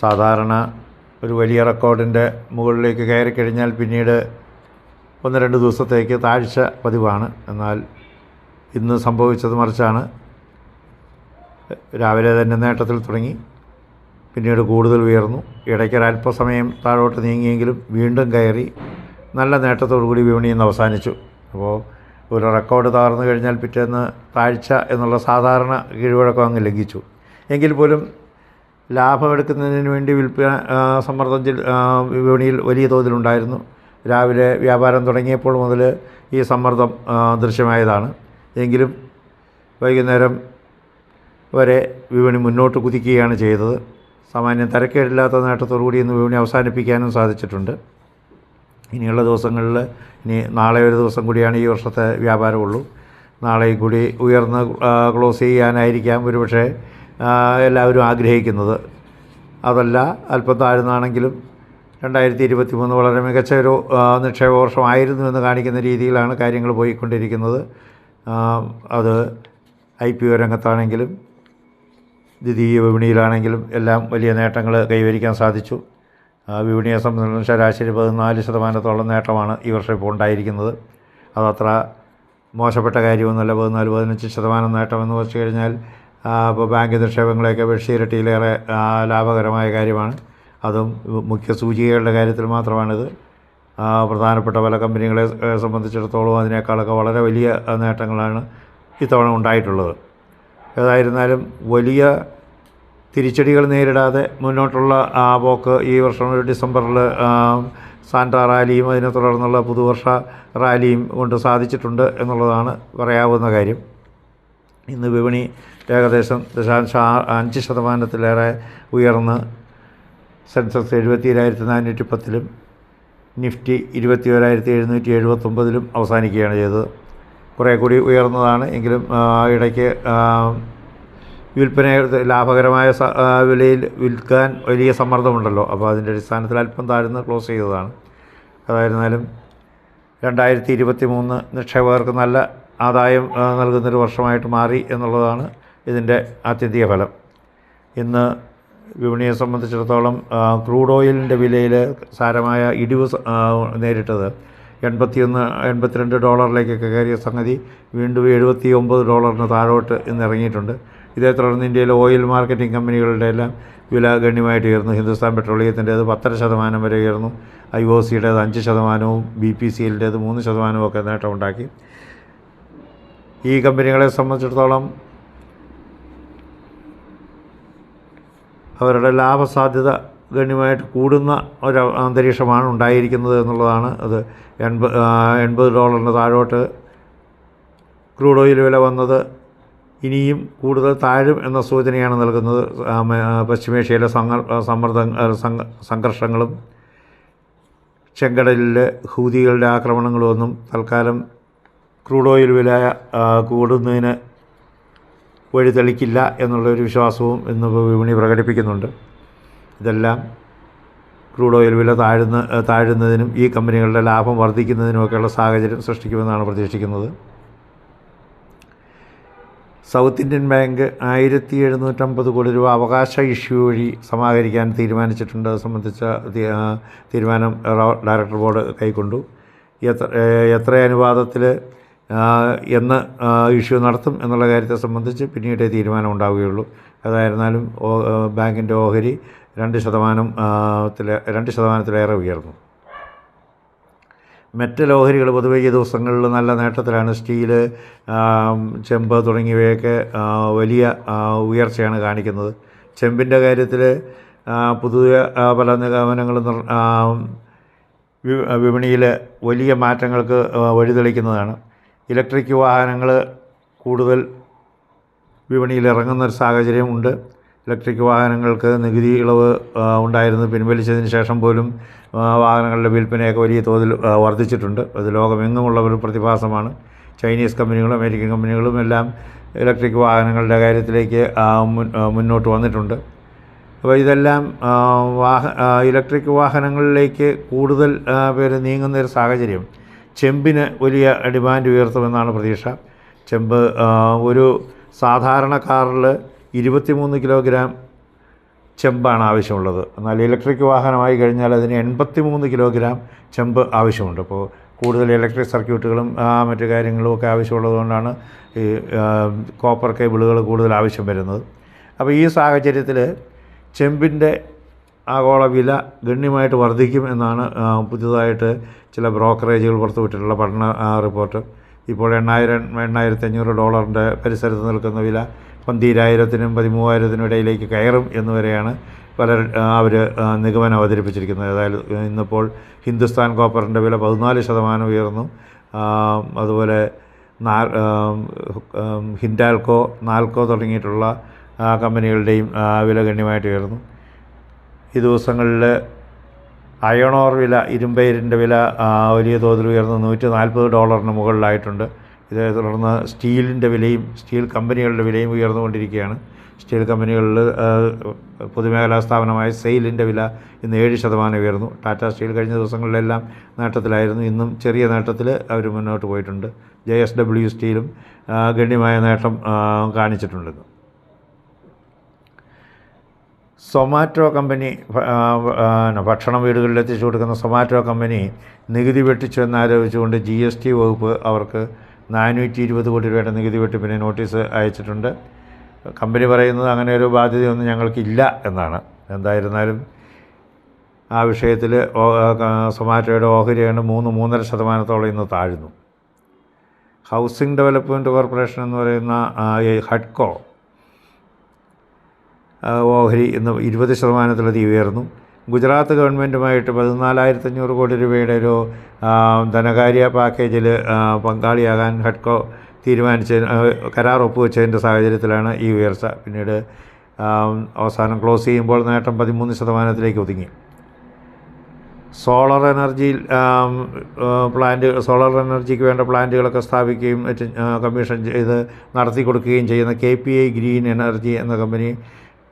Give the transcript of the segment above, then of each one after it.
സാധാരണ ഒരു വലിയ റെക്കോർഡിന്റെ മുകളിലേക്ക് കയറി കഴിഞ്ഞാൽ പിന്നീട് ഒന്ന് രണ്ട് ദിവസത്തേക്ക് താഴ്ച പതിവാണ്. എന്നാൽ ഇന്ന് സംഭവിച്ചത് മറിച്ചാണ്. രാവിലെ തന്നെ നേട്ടത്തിൽ തുടങ്ങി. പിന്നീട് കൂടുതൽ ഉയർന്നു. ഇടയ്ക്ക് ഒരല്പസമയം താഴോട്ട് നീങ്ങിയെങ്കിലും വീണ്ടും കയറി നല്ല നേട്ടത്തോടുകൂടി വിപണിയിൽ നിന്ന് അവസാനിച്ചു. അപ്പോൾ ഒരു റെക്കോർഡ് തകർന്നു കഴിഞ്ഞാൽ പിറ്റേന്ന് താഴ്ച എന്നുള്ള സാധാരണ കീഴ്വഴക്കം അങ്ങ് ലംഘിച്ചു. എങ്കിൽ പോലും ലാഭമെടുക്കുന്നതിന് വേണ്ടി വിൽപ്പന സമ്മർദ്ദം വിപണിയിൽ വലിയ തോതിലുണ്ടായിരുന്നു. രാവിലെ വ്യാപാരം തുടങ്ങിയപ്പോൾ മുതൽ ഈ സമ്മർദ്ദം ദൃശ്യമായതാണ്. എങ്കിലും വൈകുന്നേരം വരെ വിപണി മുന്നോട്ട് കുതിക്കുകയാണ് ചെയ്തത്. സാമാന്യം തരക്കേടില്ലാത്ത നേട്ടത്തോടുകൂടി ഇന്ന് വിപണി അവസാനിപ്പിക്കാനും സാധിച്ചിട്ടുണ്ട്. ഇനിയുള്ള ദിവസങ്ങളിൽ ഇനി നാളെ ഒരു ദിവസം കൂടിയാണ് ഈ വർഷത്തെ വ്യാപാരമുള്ളൂ. നാളെയും കൂടി ഉയർന്ന് ക്ലോസ് ചെയ്യാനായിരിക്കാം. ഒരുപക്ഷെ എല്ലാവരും ആഗ്രഹിക്കുന്നത്. അതല്ല അല്പം താഴ്ന്നാണെങ്കിലും രണ്ടായിരത്തി ഇരുപത്തി മൂന്ന് വളരെ മികച്ച ഒരു നിക്ഷേപ വർഷമായിരുന്നു എന്ന് കാണിക്കുന്ന രീതിയിലാണ് കാര്യങ്ങൾ പോയിക്കൊണ്ടിരിക്കുന്നത്. അത് ഐ പി ഒ രംഗത്താണെങ്കിലും ദ്വിതീയ വിപണിയിലാണെങ്കിലും എല്ലാം വലിയ നേട്ടങ്ങൾ കൈവരിക്കാൻ സാധിച്ചു. വിപണിയെ സംബന്ധിച്ചും ശരാശരി പതിനാല് ശതമാനത്തോളം നേട്ടമാണ് ഈ വർഷം ഇപ്പോൾ ഉണ്ടായിരിക്കുന്നത്. അതത്ര മോശപ്പെട്ട കാര്യമൊന്നുമല്ല. പതിനാല് പതിനഞ്ച് ശതമാനം നേട്ടമെന്ന് വെച്ച് കഴിഞ്ഞാൽ ഇപ്പോൾ ബാങ്ക് നിക്ഷേപങ്ങളെയൊക്കെ അപേക്ഷിച്ച് ഇരട്ടിയിലേറെ ലാഭകരമായ കാര്യമാണ്. അതും മുഖ്യ സൂചികകളുടെ കാര്യത്തിൽ മാത്രമാണിത്. പ്രധാനപ്പെട്ട പല കമ്പനികളെ സംബന്ധിച്ചിടത്തോളം അതിനേക്കാളൊക്കെ വളരെ വലിയ നേട്ടങ്ങളാണ് ഇത്തവണ ഉണ്ടായിട്ടുള്ളത്. ഏതായിരുന്നാലും വലിയ തിരിച്ചടികൾ നേരിടാതെ മുന്നോട്ടുള്ള ആ പോക്ക് ഈ വർഷം ഒരു ഡിസംബറിൽ സാന്റ റാലിയും അതിനെ തുടർന്നുള്ള പുതുവർഷ റാലിയും കൊണ്ട് സാധിച്ചിട്ടുണ്ട് എന്നുള്ളതാണ് പറയാവുന്ന കാര്യം. ഇന്ന് വിപണി ഏകദേശം ദശാംശ അഞ്ച് ശതമാനത്തിലേറെ ഉയർന്ന് സെൻസസ് എഴുപത്തിയേഴായിരത്തി നാനൂറ്റി പത്തിലും നിഫ്റ്റി ഇരുപത്തി ഒരായിരത്തി എഴുന്നൂറ്റി എഴുപത്തൊമ്പതിലും അവസാനിക്കുകയാണ് ചെയ്തത്. കുറേ കൂടി ഉയർന്നതാണ് എങ്കിലും ഇടയ്ക്ക് വിൽപ്പന ലാഭകരമായ വിലയിൽ വിൽക്കാൻ വലിയ സമ്മർദ്ദമുണ്ടല്ലോ. അപ്പോൾ അതിന്റെ അടിസ്ഥാനത്തിൽ അല്പം താഴ്ന്ന് ക്ലോസ് ചെയ്തതാണ്. അതായിരുന്നാലും രണ്ടായിരത്തി ഇരുപത്തി മൂന്ന് നിക്ഷേപകർക്ക് നല്ല ആദായം നൽകുന്നൊരു വർഷമായിട്ട് മാറി എന്നുള്ളതാണ് ഇതിന്റെ ആത്യന്തിക ഫലം. ഇന്ന് വിപണിയെ സംബന്ധിച്ചിടത്തോളം ക്രൂഡ് ഓയിലിന്റെ വിലയിൽ സാരമായ ഇടിവ് നേരിട്ടത് എൺപത്തിയൊന്ന് എൺപത്തിരണ്ട് ഡോളറിലേക്കൊക്കെ കയറിയ സംഗതി വീണ്ടും എഴുപത്തി ഒമ്പത് ഡോളറിന് താഴോട്ട് ഇന്ന് ഇറങ്ങിയിട്ടുണ്ട്. ഇതേ തുടർന്ന് ഇന്ത്യയിലെ ഓയിൽ മാർക്കറ്റിംഗ് കമ്പനികളുടെ എല്ലാം വില ഗണ്യമായിട്ട് ഉയർന്നു. ഹിന്ദുസ്ഥാൻ പെട്രോളിയത്തിന്റേത് പത്തര ശതമാനം വരെ ഉയർന്നു. ഐ ഒ സിയുടേത് അഞ്ച് ശതമാനവും ബി പി സി എല്ലിന്റേത് മൂന്ന് ശതമാനവും ഒക്കെ നേട്ടമുണ്ടാക്കി. ഈ കമ്പനികളെ സംബന്ധിച്ചിടത്തോളം അവരുടെ ലാഭസാധ്യത ഗണ്യമായിട്ട് കൂടുന്ന ഒരു അന്തരീക്ഷമാണ് ഉണ്ടായിരിക്കുന്നത് എന്നുള്ളതാണ് അത്. എൺപത് എൺപത് ഡോളറിന് താഴോട്ട് ക്രൂഡ് ഓയിൽ വില വന്നത് ഇനിയും കൂടുതൽ താഴും എന്ന സൂചനയാണ് നൽകുന്നത്. പശ്ചിമേഷ്യയിലെ സമ്മർദ്ദ സംഘർഷങ്ങളും ചെങ്കടലിലെ ഹൂതികളുടെ ആക്രമണങ്ങളും ഒന്നും തൽക്കാലം ക്രൂഡ് ഓയിൽ വില കൂടുന്നതിന് വഴി തെളിക്കില്ല എന്നുള്ളൊരു വിശ്വാസവും ഇന്ന് വിപണി പ്രകടിപ്പിക്കുന്നുണ്ട്. ഇതെല്ലാം ക്രൂഡ് ഓയിൽ വില താഴുന്ന താഴുന്നതിനും ഈ കമ്പനികളുടെ ലാഭം വർദ്ധിക്കുന്നതിനുമൊക്കെയുള്ള സാഹചര്യം സൃഷ്ടിക്കുമെന്നാണ് പ്രതീക്ഷിക്കുന്നത്. സൗത്ത് ഇന്ത്യൻ ബാങ്ക് ആയിരത്തി എഴുന്നൂറ്റമ്പത് കോടി രൂപ അവകാശ ഇഷ്യൂ വഴി സമാഹരിക്കാൻ തീരുമാനിച്ചിട്ടുണ്ട്. സംബന്ധിച്ച തീരുമാനം ഡയറക്ടർ ബോർഡ് കൈക്കൊണ്ടു. എത്ര എത്ര അനുപാതത്തിൽ എന്ന് ഇഷ്യൂ നടത്തും എന്നുള്ള കാര്യത്തെ സംബന്ധിച്ച് പിന്നീടേ തീരുമാനം ഉണ്ടാവുകയുള്ളൂ അതായിരുന്നാലും ബാങ്കിന്റെ ഓഹരി രണ്ട് ശതമാനം രണ്ട് ശതമാനത്തിലേറെ ഉയർന്നു. മെറ്റൽ ഓഹരികൾ പൊതുവെ ഈ ദിവസങ്ങളിൽ നല്ല നേട്ടത്തിലാണ്. സ്റ്റീൽ ചെമ്പ് തുടങ്ങിയവയൊക്കെ വലിയ ഉയർച്ചയാണ് കാണിക്കുന്നത്. ചെമ്പിന്റെ കാര്യത്തിൽ പുതിയ പല നിഗമനങ്ങളും വിപണിയിൽ വലിയ മാറ്റങ്ങൾക്ക് വഴിതെളിക്കുന്നതാണ്. ഇലക്ട്രിക് വാഹനങ്ങൾ കൂടുതൽ വിപണിയിൽ ഇറങ്ങുന്ന ഒരു സാഹചര്യമുണ്ട്. ഇലക്ട്രിക് വാഹനങ്ങൾക്ക് നികുതി ഇളവ് ഉണ്ടായിരുന്നു. പിൻവലിച്ചതിന് ശേഷം പോലും വാഹനങ്ങളുടെ വിൽപ്പനയൊക്കെ വലിയ തോതിൽ വർദ്ധിച്ചിട്ടുണ്ട്. അത് ലോകമെങ്ങുമുള്ള ഒരു പ്രതിഭാസമാണ്. ചൈനീസ് കമ്പനികളും അമേരിക്കൻ കമ്പനികളും എല്ലാം ഇലക്ട്രിക് വാഹനങ്ങളുടെ കാര്യത്തിലേക്ക് മുന്നോട്ട് വന്നിട്ടുണ്ട്. അപ്പോൾ ഇതെല്ലാം വാഹ ഇലക്ട്രിക് വാഹനങ്ങളിലേക്ക് കൂടുതൽ പേര് നീങ്ങുന്ന ഒരു സാഹചര്യം. ചെമ്പിന് വലിയ ഡിമാൻഡ് ഉയർത്തുമെന്നാണ് പ്രതീക്ഷ. ചെമ്പ് ഒരു സാധാരണ കാറിൽ ഇരുപത്തിമൂന്ന് കിലോഗ്രാം ചെമ്പാണ് ആവശ്യമുള്ളത്. എന്നാൽ ഇലക്ട്രിക് വാഹനമായി കഴിഞ്ഞാൽ അതിന് എൺപത്തി മൂന്ന് കിലോഗ്രാം ചെമ്പ് ആവശ്യമുണ്ട്. അപ്പോൾ കൂടുതൽ ഇലക്ട്രിക് സർക്യൂട്ടുകളും മറ്റു കാര്യങ്ങളും ഒക്കെ ആവശ്യമുള്ളതുകൊണ്ടാണ് ഈ കോപ്പർ കേബിളുകൾ കൂടുതൽ ആവശ്യം വരുന്നത്. അപ്പോൾ ഈ സാഹചര്യത്തിൽ ചെമ്പിന്റെ ആഗോള വില ഗണ്യമായിട്ട് വർദ്ധിക്കും എന്നാണ് പുതുതായിട്ട് ചില ബ്രോക്കറേജുകൾ പുറത്തുവിട്ടിട്ടുള്ള പഠന റിപ്പോർട്ട്. ഇപ്പോൾ എണ്ണായിരം എണ്ണായിരത്തി അഞ്ഞൂറ് ഡോളറിന്റെ പരിസരത്ത് നിൽക്കുന്ന വില പന്തീരായിരത്തിനും പതിമൂവായിരത്തിനും ഇടയിലേക്ക് കയറും എന്ന് വരെയാണ് പലർ അവർ നിഗമനം അവതരിപ്പിച്ചിരിക്കുന്നത്. ഏതായാലും ഇന്നിപ്പോൾ ഹിന്ദുസ്ഥാൻ കോപ്പറിന്റെ വില പതിനാല് ശതമാനം ഉയർന്നു. അതുപോലെ ഹിൻഡാൽക്കോ നാൽക്കോ തുടങ്ങിയിട്ടുള്ള കമ്പനികളുടെയും വില ഗണ്യമായിട്ട് ഉയർന്നു. ഈ ദിവസങ്ങളിൽ അയണോർ വില ഇരുമ്പയിരിന്റെ വില വലിയ തോതിൽ ഉയർന്ന് നൂറ്റി നാൽപ്പത് ഡോളറിന് മുകളിലായിട്ടുണ്ട്. ഇതേ തുടർന്ന് സ്റ്റീലിന്റെ വിലയും സ്റ്റീൽ കമ്പനികളുടെ വിലയും ഉയർന്നുകൊണ്ടിരിക്കുകയാണ്. സ്റ്റീൽ കമ്പനികളിൽ പൊതുമേഖലാ സ്ഥാപനമായ സെയിലിന്റെ വില ഇന്ന് ഏഴ് ശതമാനം ഉയർന്നു. ടാറ്റ സ്റ്റീൽ കഴിഞ്ഞ ദിവസങ്ങളിലെല്ലാം നേട്ടത്തിലായിരുന്നു. ഇന്നും ചെറിയ നേട്ടത്തിൽ അവർ മുന്നോട്ട് പോയിട്ടുണ്ട്. ജെ എസ് ഡബ്ല്യു സ്റ്റീലും ഗണ്യമായ നേട്ടം കാണിച്ചിട്ടുണ്ട്. സൊമാറ്റോ കമ്പനി ഭക്ഷണം വീടുകളിൽ എത്തിച്ചു കൊടുക്കുന്ന സൊമാറ്റോ കമ്പനി നികുതി വെട്ടിച്ചു എന്നാരോപിച്ചുകൊണ്ട് ജി എസ് ടി വകുപ്പ് അവർക്ക് നാനൂറ്റി ഇരുപത് കോടി രൂപയുടെ നികുതി വെട്ടിപ്പിന് നോട്ടീസ് അയച്ചിട്ടുണ്ട്. കമ്പനി പറയുന്നത് അങ്ങനെ ഒരു ബാധ്യതയൊന്നും ഞങ്ങൾക്കില്ല എന്നാണ്. എന്തായിരുന്നാലും ആ വിഷയത്തിൽ സൊമാറ്റോയുടെ ഓഹരി ഏതാണ്ട് മൂന്ന് മൂന്നര ശതമാനത്തോളം ഇന്ന് താഴ്ന്നു. ഹൗസിംഗ് ഡെവലപ്മെന്റ് കോർപ്പറേഷൻ എന്ന് പറയുന്ന ഹഡ്കോ ഓഹരി ഇന്ന് ഇരുപത് ശതമാനത്തിലധികം ഉയർന്നു. ഗുജറാത്ത് ഗവൺമെന്റുമായിട്ട് പതിനാലായിരത്തി അഞ്ഞൂറ് കോടി രൂപയുടെ ഒരു ധനകാര്യ പാക്കേജിൽ പങ്കാളിയാകാൻ ഹഡ്കോ തീരുമാനിച്ച കരാർ ഒപ്പുവെച്ചതിന്റെ സാഹചര്യത്തിലാണ് ഈ ഉയർച്ച. പിന്നീട് അവസാനം ക്ലോസ് ചെയ്യുമ്പോൾ നേട്ടം പതിമൂന്ന് ശതമാനത്തിലേക്ക് ഒതുങ്ങി. സോളാർ എനർജി പ്ലാന്റ് സോളാർ എനർജിക്ക് വേണ്ട പ്ലാന്റുകളൊക്കെ സ്ഥാപിക്കുകയും കമ്മീഷൻ ചെയ്ത് നടത്തി കൊടുക്കുകയും ചെയ്യുന്ന K P I green energy എന്ന കമ്പനി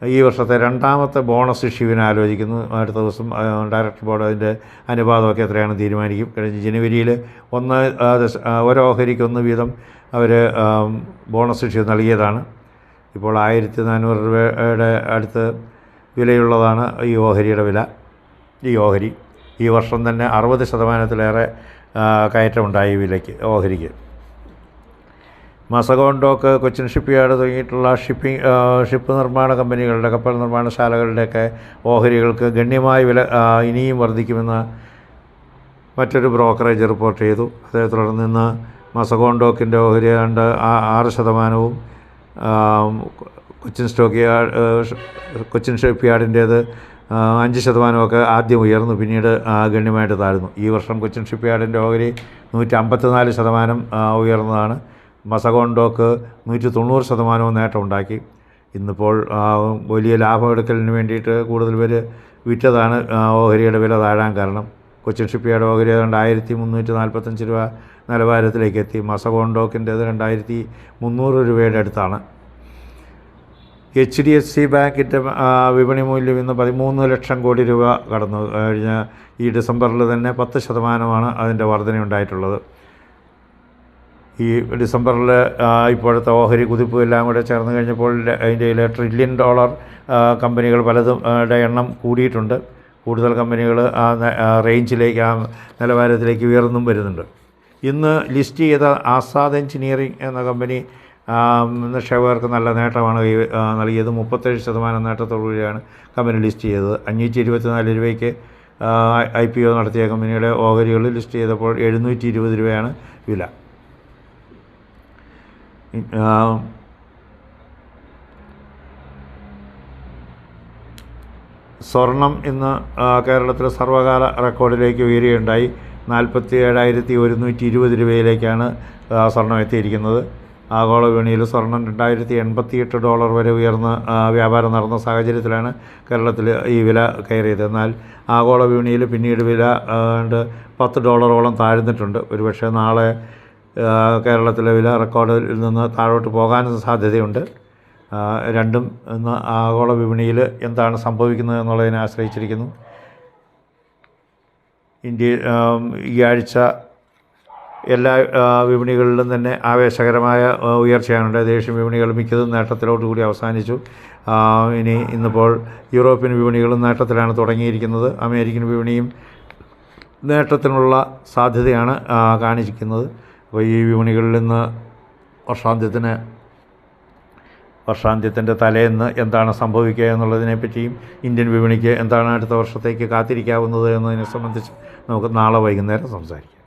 ഈ വർഷത്തെ രണ്ടാമത്തെ ബോണസ് ഇഷ്യൂവിനെ ആലോചിക്കുന്നു. അടുത്ത ദിവസം ഡയറക്ടർ ബോർഡ് അതിന്റെ അനുപാതമൊക്കെ എത്രയാണ് തീരുമാനിക്കും. കഴിഞ്ഞ ജനുവരിയിൽ ഒന്ന് ഓരോ ഓഹരിക്ക് ഒന്ന് വീതം അവർ ബോണസ് ഇഷ്യൂ നൽകിയതാണ്. ഇപ്പോൾ ആയിരത്തി നാനൂറ് രൂപയുടെ അടുത്ത് വിലയുള്ളതാണ് ഈ ഓഹരിയുടെ വില. ഈ ഓഹരി ഈ വർഷം തന്നെ അറുപത് ശതമാനത്തിലേറെ കയറ്റമുണ്ടായി വിലയ്ക്ക് ഓഹരിക്ക്. മസഗോൺ കൊച്ചിൻ ഷിപ്പ് യാർഡ് തുടങ്ങിയിട്ടുള്ള ഷിപ്പിംഗ് ഷിപ്പ് നിർമ്മാണ കമ്പനികളുടെ കപ്പൽ നിർമ്മാണശാലകളുടെയൊക്കെ ഓഹരികൾക്ക് ഗണ്യമായ വില ഇനിയും വർദ്ധിക്കുമെന്ന് മറ്റൊരു ബ്രോക്കറേജ് റിപ്പോർട്ട് ചെയ്തു. അതേ തുടർന്ന് ഇന്ന് മസഗോണ്ടോക്കിന്റെ ഓഹരി ഏതാണ്ട് ആറ് ശതമാനവും Cochin stock yard Cochin ship യാർഡിന്റേത് അഞ്ച് ശതമാനമൊക്കെ ആദ്യം ഉയർന്നു. പിന്നീട് ഗണ്യമായിട്ട് താഴ്ന്നു. ഈ വർഷം കൊച്ചിൻ ഷിപ്പ് യാർഡിന്റെ ഓഹരി നൂറ്റി അമ്പത്തിനാല് ശതമാനം ഉയർന്നതാണ്. മസഗോൺ ഡോക്ക് നൂറ്റി തൊണ്ണൂറ് ശതമാനവും നേട്ടമുണ്ടാക്കി. ഇന്നിപ്പോൾ വലിയ ലാഭമെടുക്കലിന് വേണ്ടിയിട്ട് കൂടുതൽ പേര് വിറ്റതാണ് ഓഹരിയുടെ വില താഴാൻ കാരണം. കൊച്ചിൻ ഷിപ്പിയുടെ ഓഹരി ഏതാണ്ട് ആയിരത്തി മുന്നൂറ്റി നാൽപ്പത്തഞ്ച് രൂപ നിലവാരത്തിലേക്ക് എത്തി മസഗോൺ ഡോക്കിന്റേത് രണ്ടായിരത്തി മുന്നൂറ് രൂപയുടെ അടുത്താണ്. എച്ച് ഡി എഫ് സി ബാങ്കിന്റെ വിപണി മൂല്യം ഇന്ന് പതിമൂന്ന് ലക്ഷം കോടി രൂപ കടന്നു. കഴിഞ്ഞ ഈ ഡിസംബറിൽ തന്നെ പത്ത് ശതമാനമാണ് അതിന്റെ വർധനയുണ്ടായിട്ടുള്ളത്. ഈ ഡിസംബറിൽ ഇപ്പോഴത്തെ ഓഹരി കുതിപ്പ് എല്ലാം കൂടെ ചേർന്ന് കഴിഞ്ഞപ്പോൾ അതിന്റെ ട്രില്യൺ ഡോളർ കമ്പനികൾ പലതും എണ്ണം കൂടിയിട്ടുണ്ട്. കൂടുതൽ കമ്പനികൾ ആ റേഞ്ചിലേക്ക് ആ നിലവാരത്തിലേക്ക് ഉയർന്നും വരുന്നുണ്ട്. ഇന്ന് ലിസ്റ്റ് ചെയ്ത ആസാദ് എഞ്ചിനീയറിംഗ് എന്ന കമ്പനി നിക്ഷേപകർക്ക് നല്ല നേട്ടമാണ് നൽകിയത്. മുപ്പത്തേഴ് ശതമാനം നേട്ടത്തോടുകൂടിയാണ് കമ്പനി ലിസ്റ്റ് ചെയ്തത്. അഞ്ഞൂറ്റി ഇരുപത്തിനാല് രൂപയ്ക്ക് ഐ പി ഒ നടത്തിയ കമ്പനിയുടെ ഓഹരികൾ ലിസ്റ്റ് ചെയ്തപ്പോൾ എഴുന്നൂറ്റി ഇരുപത് രൂപയാണ് വില. സ്വർണം ഇന്ന് കേരളത്തിലെ സർവകാല റെക്കോർഡിലേക്ക് ഉയരുകയുണ്ടായി. നാൽപ്പത്തി ഏഴായിരത്തി ഒരുന്നൂറ്റി ഇരുപത് രൂപയിലേക്കാണ് സ്വർണം എത്തിയിരിക്കുന്നത്. ആഗോള വിപണിയിൽ സ്വർണം രണ്ടായിരത്തി എൺപത്തിയെട്ട് ഡോളർ വരെ ഉയർന്ന് വ്യാപാരം നടന്ന സാഹചര്യത്തിലാണ് കേരളത്തിൽ ഈ വില കയറിയത്. എന്നാൽ ആഗോള വിപണിയിൽ പിന്നീട് വില പത്ത് ഡോളറോളം താഴ്ന്നിട്ടുണ്ട്. ഒരുപക്ഷെ നാളെ കേരളത്തിലെ വില റെക്കോർഡിൽ നിന്ന് താഴോട്ട് പോകാനും സാധ്യതയുണ്ട്. രണ്ടും ഇന്ന് ആഗോള വിപണിയിൽ എന്താണ് സംഭവിക്കുന്നത് എന്നുള്ളതിനെ ആശ്രയിച്ചിരിക്കുന്നു. ഇന്ത്യ ഈ ആഴ്ച എല്ലാ വിപണികളിലും തന്നെ ആവേശകരമായ ഉയർച്ചയാണുണ്ട് ഉയർച്ചയാണ് ദേശീയ വിപണികൾ മിക്കതും നേട്ടത്തിലോട്ട് കൂടി അവസാനിച്ചു ഇനി ഇന്നിപ്പോൾ യൂറോപ്യൻ വിപണികളും നേട്ടത്തിലാണ് തുടങ്ങിയിരിക്കുന്നത്. അമേരിക്കൻ വിപണിയും നേട്ടത്തിനുള്ള സാധ്യതയാണ് കാണിച്ചിരിക്കുന്നത്. അപ്പോൾ ഈ വിപണികളിൽ നിന്ന് വർഷാന്ത്യത്തിന് വർഷാന്ത്യത്തിന്റെ തലേന്ന് എന്താണ് സംഭവിക്കുക എന്നുള്ളതിനെ പറ്റിയും ഇന്ത്യൻ വിപണിക്ക് എന്താണ് അടുത്ത വർഷത്തേക്ക് കാത്തിരിക്കാവുന്നത് എന്നതിനെ സംബന്ധിച്ച് നമുക്ക് നാളെ വൈകുന്നേരം സംസാരിക്കാം.